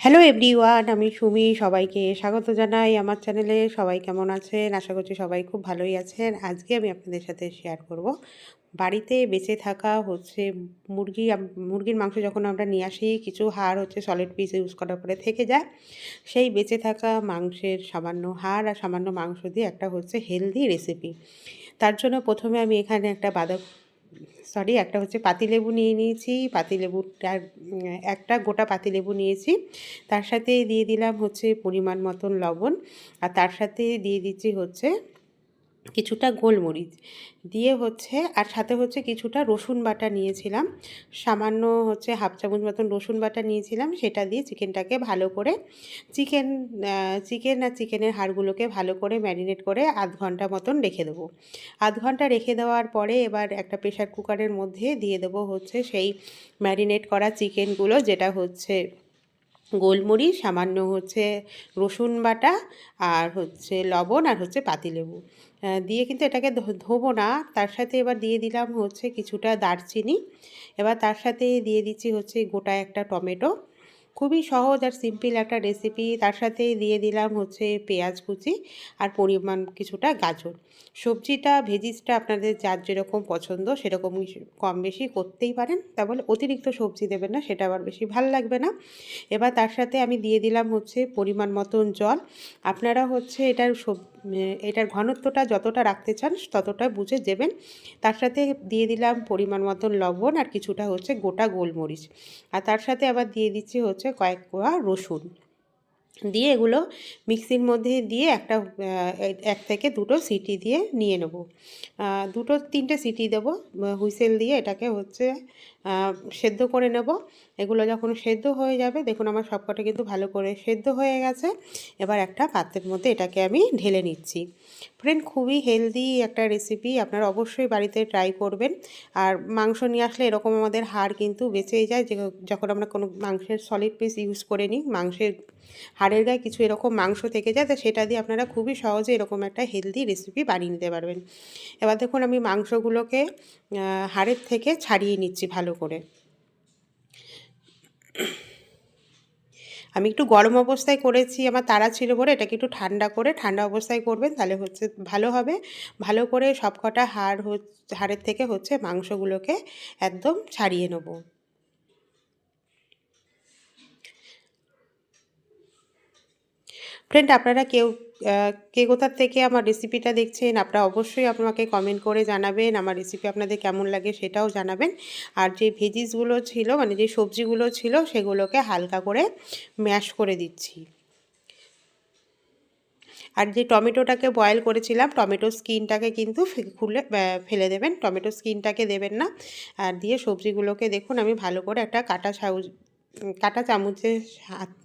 Hello everyone আমি সুমি, সবাইকে স্বাগত জানাই আমার চ্যানেলে সবাই কেমন আছেন? আশা করছি সবাই খুব ভালোই আছেন। আজকে আমি আপনাদের সাথে শেয়ার করব। বাড়িতে বেঁচে থাকা হচ্ছে মুরগি মুরগির মাংস যখন আমরা নিয়ে আসি, কিছু হাড় হচ্ছে সলিড পিস ইউজ করার পরে থেকে যায়। সেই বেঁচে থাকা মাংসের সামান্য হাড় আর সামান্য মাংস দিয়ে একটা হচ্ছে হেলদি রেসিপি তার জন্য প্রথমে আমি এখানে একটা বাঁধা সরি একটা হচ্ছে পাতিলেবু নিয়ে নিয়েছি পাতিলেবুটার একটা গোটা পাতিলেবু নিয়েছি। তার সাথে দিয়ে দিলাম হচ্ছে পরিমাণ মতন লবণ, আর তার সাথে দিয়ে দিচ্ছি হচ্ছে কিছুটা গোলমরিচ দিয়ে হচ্ছে, আর সাথে হচ্ছে কিছুটা রসুন বাটা নিয়েছিলাম। সামান্য হচ্ছে হাফ চামচ মতন রসুন বাটা নিয়েছিলাম, সেটা দিয়ে চিকেনটাকে ভালো করে চিকেন চিকেন আর চিকেনের হাড়গুলোকে ভালো করে ম্যারিনেট করে আধ ঘণ্টা মতন রেখে দেবো। আধ ঘণ্টা রেখে দেওয়ার পরে এবার একটা প্রেশার কুকারের মধ্যে দিয়ে দেবো হচ্ছে সেই ম্যারিনেট করা চিকেনগুলো, যেটা হচ্ছে গোলমরিচ, সামান্য হচ্ছে রসুন বাটা আর হচ্ছে লবণ আর হচ্ছে পাতিলেবু। দিয়ে কিন্তু এটাকে ধোবো না। তার সাথে এবার দিয়ে দিলাম হচ্ছে কিছুটা দারচিনি। এবার তার সাথে দিয়ে দিচ্ছি হচ্ছে গোটা একটা টমেটো। খুবই সহজ আর সিম্পল একটা রেসিপি তার সাথে দিয়ে দিলাম হচ্ছে পেঁয়াজ কুচি আর পরিমাণ কিছুটা গাজর। সবজিটা ভেজিসটা আপনাদের যার যেরকম পছন্দ সেরকম কম বেশি করতেই পারেন। তা বলে অতিরিক্ত সবজি দেবেন না, সেটা আবার বেশি ভালো লাগবে না। এবার তার সাথে আমি দিয়ে দিলাম হচ্ছে পরিমাণ মতন জল। আপনারা হচ্ছে এটার এটার ঘনত্বটা যতটা রাখতে চান ততটা বুঝে দেবেন। তার সাথে দিয়ে দিলাম পরিমাণ মতন লবণ আর কিছুটা হচ্ছে গোটা গোলমরিচ। আর তার সাথে আবার দিয়ে দিচ্ছি হচ্ছে কয়েক কোয়া রসুন। দিয়ে এগুলো মিক্সির মধ্যে দিয়ে একটা এক থেকে দুটো সিটি দিয়ে নিয়ে নেব। দুটো, তিনটে সিটি দেবো, হুইসেল দিয়ে এটাকে হচ্ছে সেদ্ধ করে নেব। এগুলো যখন সেদ্ধ হয়ে যাবে, দেখুন আমার সবকটা কিন্তু ভালো করে সেদ্ধ হয়ে গেছে। এবার একটা পাত্রের মধ্যে এটাকে আমি ঢেলে নিচ্ছি। ফ্রেন্ড খুবই হেলদি একটা রেসিপি আপনারা অবশ্যই বাড়িতে ট্রাই করবেন। আর মাংস নিয়ে আসলে এরকম আমাদের হাড় কিন্তু বেঁচেই যায়। যখন আমরা কোনো মাংসের সলিড পিস ইউজ করে নিই, মাংসের হাড়ের গায়ে কিছু এরকম মাংস থেকে যায়, তো সেটা দিয়ে আপনারা খুবই সহজে এরকম একটা হেলদি রেসিপি বানিয়ে নিতে পারবেন। এবার দেখুন আমি মাংসগুলোকে হাড়ের থেকে ছাড়িয়ে নিচ্ছি ভালো করে। আমি একটু গরম অবস্থায় করেছি, আমার তাড়া ছিল বলে এটাকে একটু ঠান্ডা করে, ঠান্ডা অবস্থায় করবেন তাহলে হচ্ছে ভালো হবে। ভালো করে সব কটা হাড় হাড়ের থেকে হচ্ছে মাংসগুলোকে একদম ছাড়িয়ে নেব। ফ্রেন্ড আপনারা কেউ কে কোথার থেকে আমার রেসিপিটা দেখছেন, আপনারা অবশ্যই আমাকে কমেন্ট করে জানাবেন, আমার রেসিপি আপনাদের কেমন লাগে সেটাও জানাবেন। আর যে ভেজিসগুলো ছিল মানে যে সবজিগুলো ছিল, সেগুলোকে হালকা করে ম্যাশ করে দিচ্ছি। আর যে টমেটোটাকে বয়েল করেছিলাম, টমেটো স্কিনটাকে কিন্তু খুলে ফেলে দেবেন। টমেটো স্কিনটাকে দেবেন না। আর দিয়ে সবজিগুলোকে দেখুন, আমি ভালো করে একটা কাটা সাউজ কাটা চামচের হাত-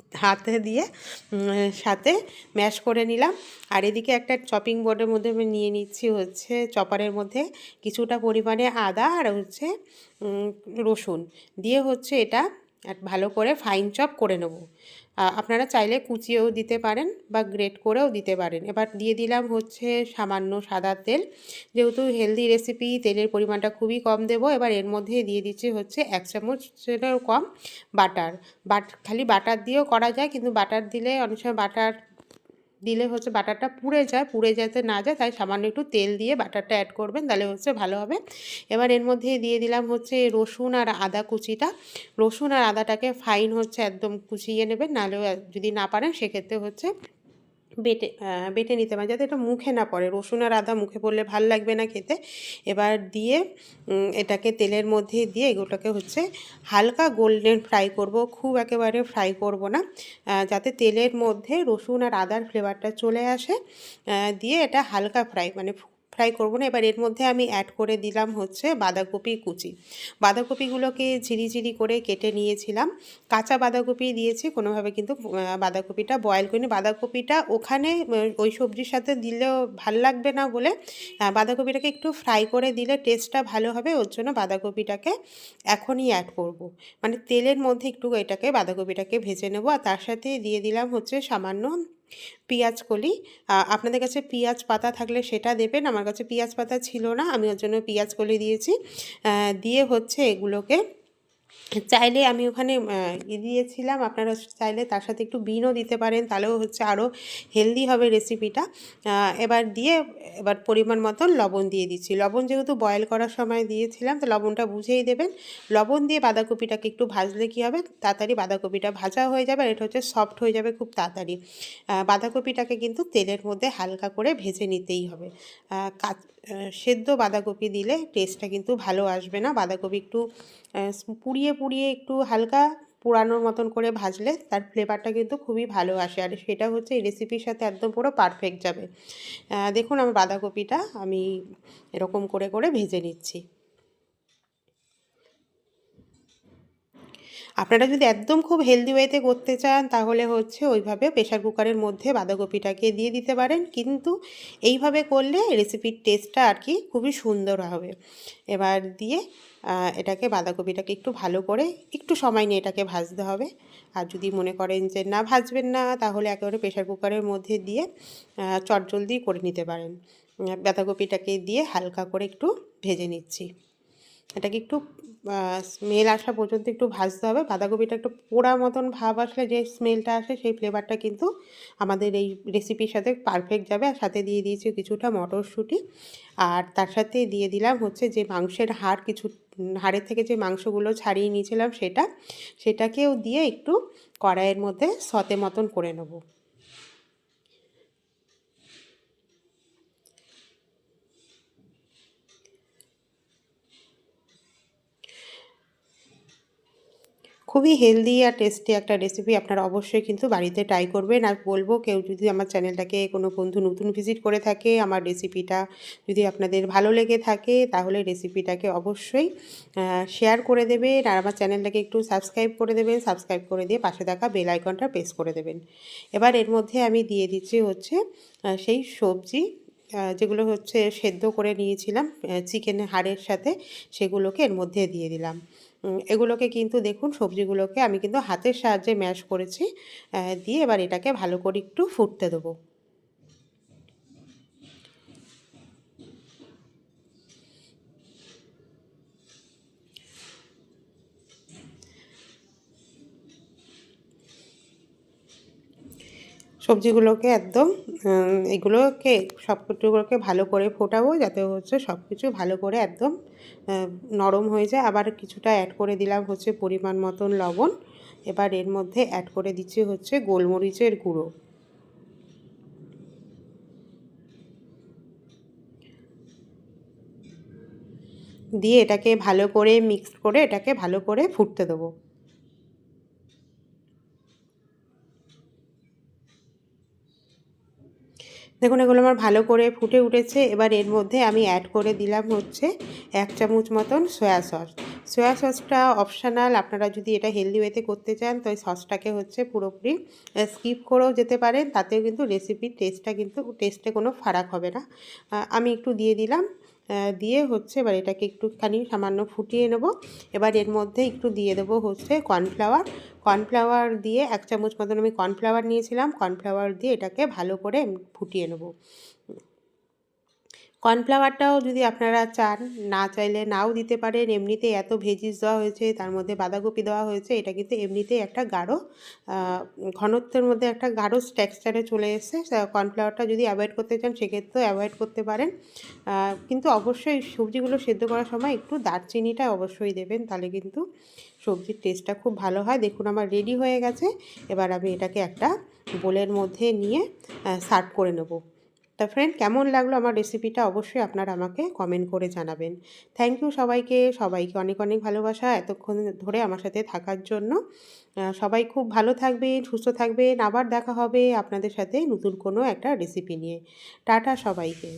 দিয়ে সাথে ম্যাশ করে নিলাম। আর এদিকে একটা চপিং বোর্ডের মধ্যে আমি নিয়ে নিচ্ছি হচ্ছে চপারের মধ্যে কিছুটা পরিমাণে আদা আর হচ্ছে রসুন। দিয়ে হচ্ছে এটা এক ভালো করে ফাইন চপ করে নেব। আপনারা চাইলে কুচিয়েও দিতে পারেন বা গ্রেট করেও দিতে পারেন। এবার দিয়ে দিলাম হচ্ছে সামান্য সাদা তেল। যেহেতু হেলদি রেসিপি তেলের পরিমাণটা খুবই কম দেব, এবার এর মধ্যে দিয়ে দিচ্ছি হচ্ছে এক চামচেরও কম বাটার। বাট, খালি বাটার দিয়েও করা যায়, কিন্তু বাটার দিলে অনেক সময় বাটার দিলে হচ্ছে বাটারটা পুড়ে যায়, পুড়ে যেতে না যায় তাই সামান্য একটু তেল দিয়ে বাটারটা অ্যাড করবেন তাহলে হচ্ছে ভালো হবে। এবার এর মধ্যে দিয়ে দিলাম হচ্ছে রসুন আর আদা কুচিটা। রসুন আর আদাটাকে ফাইন হচ্ছে একদম কুচিয়ে নেবেন নাহলে যদি না পারেন সেক্ষেত্রে হচ্ছে বেটে বেটে নিতে পারেন যাতে এটা মুখে না পড়ে। রসুন আর আদা মুখে পড়লে ভালো লাগবে না খেতে। এবার দিয়ে এটাকে তেলের মধ্যে দিয়ে এগুলোকে হচ্ছে হালকা গোল্ডেন ফ্রাই করব। খুব একেবারে ফ্রাই করব না। যাতে তেলের মধ্যে রসুন আর আদার ফ্লেভারটা চলে আসে। দিয়ে এটা হালকা ফ্রাই মানে ফ্রাই করব না। এবার এর মধ্যে আমি অ্যাড করে দিলাম হচ্ছে বাঁধাকপি কুচি। বাঁধাকপিগুলোকে ঝিরিঝিরি করে কেটে নিয়েছিলাম। কাঁচা বাঁধাকপি দিয়েছি, কোনোভাবে কিন্তু বাঁধাকপিটা বয়েল করিনি। বাঁধাকপিটা ওখানে ওই সবজির সাথে দিলেও ভালো লাগবে না বলে বাঁধাকপিটাকে একটু ফ্রাই করে দিলে টেস্টটা ভালো হবে। ওর জন্য বাঁধাকপিটাকে এখনই অ্যাড করব। মানে তেলের মধ্যে একটু এটাকে, বাঁধাকপিটাকে ভেজে নেব। আর তার সাথে দিয়ে দিলাম হচ্ছে সামান্য পেঁয়াজ কলি। আপনাদের কাছে পেঁয়াজ পাতা থাকলে সেটা দেবেন। আমার কাছে পেঁয়াজ পাতা ছিল না, আমি ওর জন্য পেঁয়াজ কলি দিয়েছি। দিয়ে হচ্ছে এগুলোকে চাইলে আমি ওখানে দিয়েছিলাম। আপনারা চাইলে তার সাথে একটু বিনও দিতে পারেন, তাহলেও হচ্ছে আরও হেলদি হবে রেসিপিটা এবার দিয়ে এবার পরিমাণ মতন লবণ দিয়ে দিচ্ছি। লবণ যেহেতু বয়েল করার সময় দিয়েছিলাম, তো লবণটা বুঝেই দেবেন। লবণ দিয়ে বাঁধাকপিটাকে একটু ভাজলে কী হবে? তাড়াতাড়ি বাঁধাকপিটা ভাজা হয়ে যাবে, আর এটা হচ্ছে সফট হয়ে যাবে খুব তাড়াতাড়ি। বাঁধাকপিটাকে কিন্তু তেলের মধ্যে হালকা করে ভেজে নিতেই হবে। সেদ্ধ বাঁধাকপি দিলে টেস্টটা কিন্তু ভালো আসবে না। বাঁধাকপি একটু পুড়িয়ে পুড়িয়ে একটু হালকা পোড়ানোর মতন করে ভাজলে তার ফ্লেভারটা কিন্তু খুবই ভালো আসে। আর সেটা হচ্ছে এই রেসিপির সাথে একদম পুরো পারফেক্ট যাবে। দেখুন আমার বাঁধাকপিটা আমি এরকম করে করে ভেজে নিচ্ছি। আপনারা যদি একদম খুব হেলদি ওয়েতে করতে চান, তাহলে হচ্ছে ওইভাবে প্রেশার কুকারের মধ্যে বাঁধাকপিটাকে দিয়ে দিতে পারেন। কিন্তু এইভাবে করলে রেসিপির টেস্টটা আর কি খুবই সুন্দর হবে। এবার দিয়ে এটাকে বাঁধাকপিটাকে একটু ভালো করে একটু সময় নিয়ে এটাকে ভাজতে হবে। আর যদি মনে করেন যে না ভাজবেন না, তাহলে একেবারে প্রেশার কুকারের মধ্যে দিয়ে চটজলদি করে নিতে পারেন। বাঁধাকপিটাকে দিয়ে হালকা করে একটু ভেজে নিচ্ছি। এটাকে একটু স্মেল আসা পর্যন্ত একটু ভাজতে হবে। বাঁধাকপিটা একটু পোড়া মতন ভাব আসলে যে স্মেলটা আসে সেই ফ্লেভারটা কিন্তু আমাদের এই রেসিপির সাথে পারফেক্ট যাবে। আর সাথে দিয়ে দিয়েছি কিছুটা মটরশুঁটি। আর তার সাথে দিয়ে দিলাম হচ্ছে যে মাংসের হাড় কিছু, হাড়ের থেকে যে মাংসগুলো ছাড়িয়ে নিয়েছিলাম সেটা, সেটাকেও দিয়ে একটু কড়াইয়ের মধ্যে সতে মতন করে নেব। খুবই হেলদি আর টেস্টি একটা রেসিপি আপনারা অবশ্যই কিন্তু বাড়িতে ট্রাই করবেন। আর বলব, কেউ যদি আমার চ্যানেলটাকে কোনো বন্ধু নতুন ভিজিট করে থাকে, আমার রেসিপিটা যদি আপনাদের ভালো লেগে থাকে, তাহলে রেসিপিটাকে অবশ্যই শেয়ার করে দেবেন। আর আমার চ্যানেলটাকে একটু সাবস্ক্রাইব করে দেবেন। সাবস্ক্রাইব করে দিয়ে পাশে থাকা বেল আইকনটা প্রেস করে দেবেন। এবার এর মধ্যে আমি দিয়ে দিচ্ছি হচ্ছে সেই সবজি যেগুলো হচ্ছে সেদ্ধ করে নিয়েছিলাম চিকেনের হাড়ের সাথে সেগুলোকে এর মধ্যে দিয়ে দিলাম। এগুলোকে কিন্তু দেখুন সবজিগুলোকে আমি কিন্তু হাতের সাহায্যে ম্যাশ করেছি দিয়ে এবার এটাকে ভালো করে একটু ফুটতে দেবো। সবজিগুলোকে একদম এগুলোকে সব কিছুগুলোকে ভালো করে ফোটাবো যাতে হচ্ছে সব কিছু ভালো করে একদম নরম হয়ে যায়। আবার কিছুটা অ্যাড করে দিলাম হচ্ছে পরিমাণ মতন লবণ। এবার এর মধ্যে অ্যাড করে দিচ্ছি হচ্ছে গোলমরিচের গুঁড়ো। দিয়ে এটাকে ভালো করে মিক্সড করে এটাকে ভালো করে ফুটতে দেবো। দেখুন, এগুলো আমার ভালো করে ফুটে উঠেছে। এবার এর মধ্যে আমি অ্যাড করে দিলাম হচ্ছে এক চামচ মতন সয়া সস সয়া সসটা অপশানাল আপনারা যদি এটা হেলদি ওয়েতে করতে চান, তো এই সসটাকে হচ্ছে পুরোপুরি স্কিপ করেও যেতে পারেন। তাতেও কিন্তু রেসিপির টেস্টটা কিন্তু টেস্টে কোনো ফারাক হবে না। আমি একটু দিয়ে দিলাম। দিয়ে হচ্ছে এবার এটাকে একটুখানি সামান্য ফুটিয়ে নেব। এবার এর মধ্যে একটু দিয়ে দেবো হচ্ছে কর্নফ্লাওয়ার কর্নফ্লাওয়ার দিয়ে এক চামচ মতন আমি কর্নফ্লাওয়ার নিয়েছিলাম। কর্নফ্লাওয়ার দিয়ে এটাকে ভালো করে ফুটিয়ে নেব। কর্নফ্লাওয়ারটাও যদি আপনারা চান, না চাইলে নাও দিতে পারেন। এমনিতে এত ভেজিস দেওয়া হয়েছে, তার মধ্যে বাঁধাকপি দেওয়া হয়েছে, এটা কিন্তু এমনিতেই একটা গাঢ় ঘনত্বের মধ্যে একটা গাঢ় টেক্সচারে চলে এসে কর্নফ্লাওয়ারটা যদি অ্যাভয়েড করতে চান, সেক্ষেত্রেও অ্যাভয়েড করতে পারেন। কিন্তু অবশ্যই সবজিগুলো সেদ্ধ করার সময় একটু দারচিনিটা অবশ্যই দেবেন, তাহলে কিন্তু সবজির টেস্টটা খুব ভালো হয়। দেখুন, আমার রেডি হয়ে গেছে। এবার আমি এটাকে একটা বোলের মধ্যে নিয়ে সার্ভ করে নেব। তা ফ্রেন্ড কেমন লাগল আমার রেসিপিটা অবশ্যই আপনারা আমাকে কমেন্ট করে জানাবেন। থ্যাংক ইউ সবাইকে। সবাইকে অনেক অনেক ভালোবাসা এতক্ষণ ধরে আমার সাথে থাকার জন্য। সবাই খুব ভালো থাকবেন, সুস্থ থাকবেন। আবার দেখা হবে আপনাদের সাথে নতুন কোনো একটা রেসিপি নিয়ে। টাটা সবাইকে।